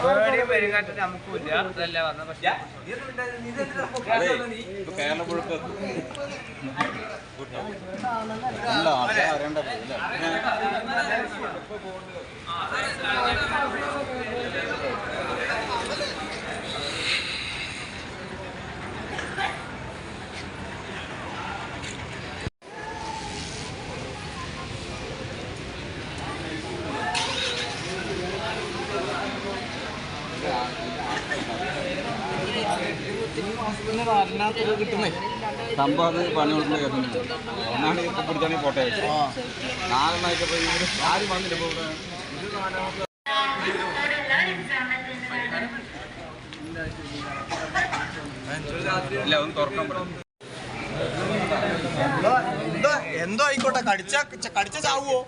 പേടിയും പെരുങ്ങാറ്റും നമുക്കില്ല അതല്ല പറഞ്ഞ പക്ഷേ കേരള പുഴുക്ക് അറിയണ്ട സംഭവം അത് പണി കൊടുക്കുന്ന ഒന്നാണ് ഇപ്പൊ പിടിച്ചാണെങ്കിൽ പോട്ടെ. നാളെ ആരും വന്നില്ല എന്തോ ആയിക്കോട്ടെ. കടിച്ച കടിച്ച ചാവുവോ?